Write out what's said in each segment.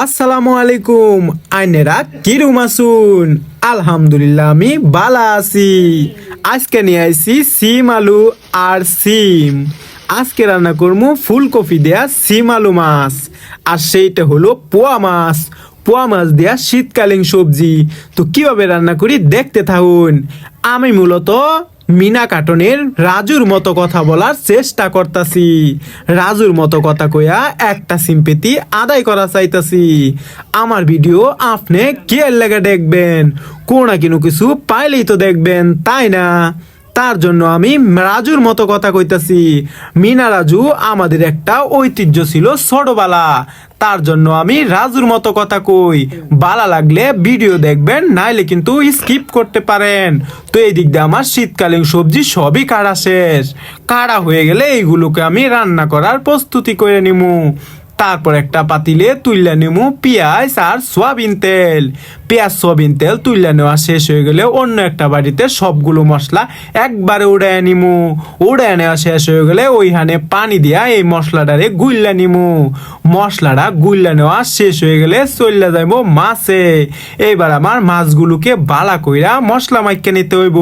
আসসালামু আলাইকুম, আইনেরা কিরুম আসুন আলহামদুলিল্লাহ, আমি বালা আছি। আজকে নিয়ে আইছি সিম আলু আর সিম। আজকে রান্না করব ফুলকপি দেয়া সিম আলু মাছ। আর সেইটা হলো পোয়া মাছ। পোয়া মাছ দেয়া শীতকালীন সবজি। তো কীভাবে রান্না করি দেখতে থাকুন। আমি মূলত মিনা কাটনের রাজুর মতো কথা বলার চেষ্টা করতাছি। রাজুর মতো কথা কইয়া একটা সিম্পেতি আদায় করা চাইতাছি। আমার ভিডিও আপনি কে লেগে দেখবেন? কোনো কিনো কিছু পাইলেই তো দেখবেন, তাই না? তার জন্য আমি রাজুর মতো কথা কইতাছি। মিনা রাজু আমাদের একটা ঐতিহ্য ছিল ছোটবেলা। তার জন্য আমি রাজুর মতো কথা কই। বালা লাগলে ভিডিও দেখবেন, নাইলে কিন্তু স্কিপ করতে পারেন। তো এই দিক দিয়ে আমার শীতকালীন সবজি সবই কাড়া শেষ। কাড়া হয়ে গেলে এইগুলোকে আমি রান্না করার প্রস্তুতি করে নিমু। তারপর একটা পাতিলে তুইলা নেমু পেঁয়াজ আর সোয়াবিন তেল। পেঁয়াজ, সোয়াবিন তেল তুইলা নেওয়া শেষ হয়ে গেলে অন্য একটা বাড়িতে সবগুলো মশলা একবারে উড়ায় নিমু। উড়ায় নেওয়া শেষ হয়ে গেলে ওইখানে পানি দিয়া এই মশলাটারে গুইল্লা নিমু। মশলাটা গুইল্লা নেওয়া শেষ হয়ে গেলে চললা যাইব মাছে। এইবার আমার মাছগুলোকে বালা কইরা মশলা মাইকে নিতে হইব।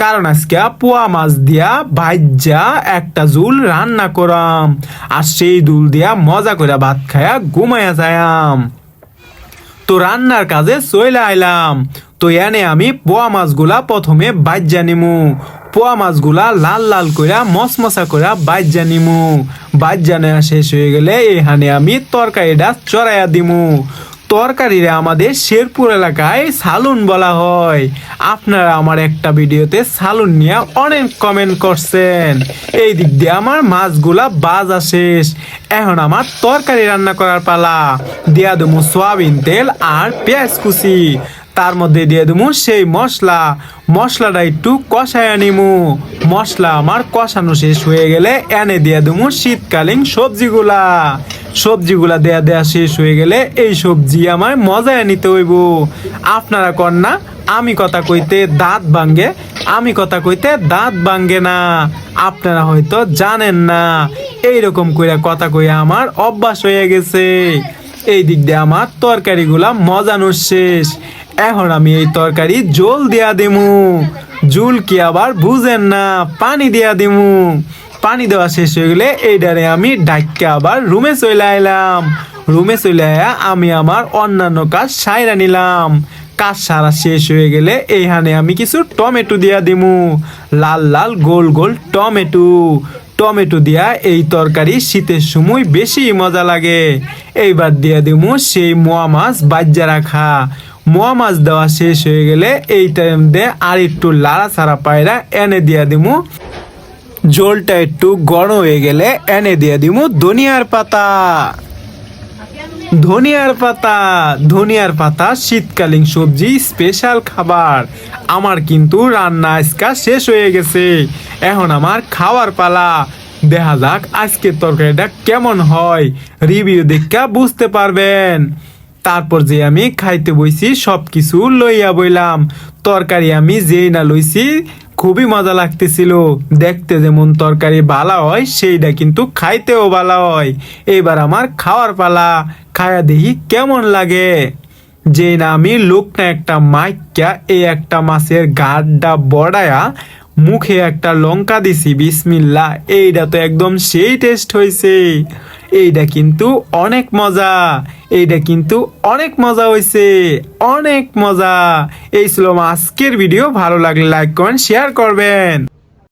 কারণ আজকে পোয়া মাছ দিয়া ভাজ্যা একটা জুল রান্না করাম। আর সেই দুল দিয়া মজা করে ভাত খায়া ঘুমায়া যায়াম তো রান্নার কাজে চইলা আইলাম। তো এনে আমি পোয়া মাছগুলা প্রথমে বাজ্যা জানিমু পোয়া মাছগুলা লাল লাল কইরা মশমশা কইরা বাজ্যা জানিমু বাজ্যা নেওয়া শেষ হয়ে গেলে এখানে আমি তরকারিটা চড়াইয়া দিমু। তরকারিরে আমাদের শেরপুর এলাকায় সালুন বলা হয়। আপনারা আমার একটা ভিডিওতে সালুন নিয়ে অনেক কমেন্ট করছেন। এই দিক দিয়ে আমার মাছগুলা বাজা শেষ। এখন আমার তরকারি রান্না করার পালা। দিয়া দেবো সোয়াবিন তেল আর পেঁয়াজ কুচি। তার মধ্যে দিয়ে দেবো সেই মশলা। মশলাটা একটু কষায় নিমু। মশলা আমার কষানো শেষ হয়ে গেলে এনে দিয়ে দেবো শীতকালীন সবজিগুলা। সবজিগুলা দেয়া দেয়া শেষ হয়ে গেলে এই সবজি আমার মজায় নিতে হইব। আপনারা কর না, আমি কথা কইতে দাঁত ভাঙ্গে, আমি কথা কইতে দাঁত ভাঙ্গে না। আপনারা হয়তো জানেন না, এইরকম কইরা কথা কইয়া আমার অভ্যাস হয়ে গেছে। এই দিক দিয়ে আমার তরকারিগুলা মজানোর শেষ। এখন আমি এই তরকারি জল দেয়া দিমু। জুল কি আবার বুঝেন না, পানি দেয়া দিমু। পানি দেওয়া শেষ হয়ে গেলে এইটারে আমি ডাক্কে আবার রুমে চলে আইলাম। রুমে চলে আয়া আমি আমার অন্যান্য কাজ সাইরা নিলাম। কাজ সারা শেষ হয়ে গেলে এইখানে আমি কিছু টমেটো দিয়া দিমু। লাল লাল গোল গোল টমেটো। টমেটো দিয়া এই তরকারি শীতের সময় বেশি মজা লাগে। এইবার দিয়া দিমু সেই মোয়া মাছ বাজ্যা রাখা। মোয়া মাছ দেওয়া শেষ হয়ে গেলে এই টাইম দিয়ে আর একটু লাড়া ছাড়া পায়রা এনে দিয়া দিমু। জলটা একটু গরম হয়ে গেলে এনে দিয়ে দিমু ধনিয়ার পাতা। ধনিয়ার পাতা ধনিয়ার পাতা শীতকালীন সবজি স্পেশাল খাবার। আমার কিন্তু রান্না আজকা শেষ হয়ে গেছে। এখন আমার খাওয়ার পালা। দেখা যাক আজকের তরকারিটা কেমন হয়। রিভিউ দেখা বুঝতে পারবেন। তারপর যে আমি খাইতে বইছি সব কিছু লইয়া বইলাম। তরকারি আমি যেই না লইছি খুবই মজা লাগতেছিল। দেখতে যেমন তরকারি ভালো হয়, সেইটা কিন্তু খাইতেও ভালো হয়। এবার আমার খাওয়ার পালা, খায়া দেখি কেমন লাগে। যে না আমি লোকটা একটা মাইকা এই একটা মাছের গাড্ডা বড়ায়া, মুখে একটা লঙ্কা দিছি বিসমিল্লা এইটা তো একদম সেই টেস্ট হয়েছে এইটা কিন্তু অনেক মজা। এইটা কিন্তু অনেক মজা হয়েছে অনেক মজা। এই ছিল আজকের ভিডিও। ভালো লাগলে লাইক করেন শেয়ার করবেন।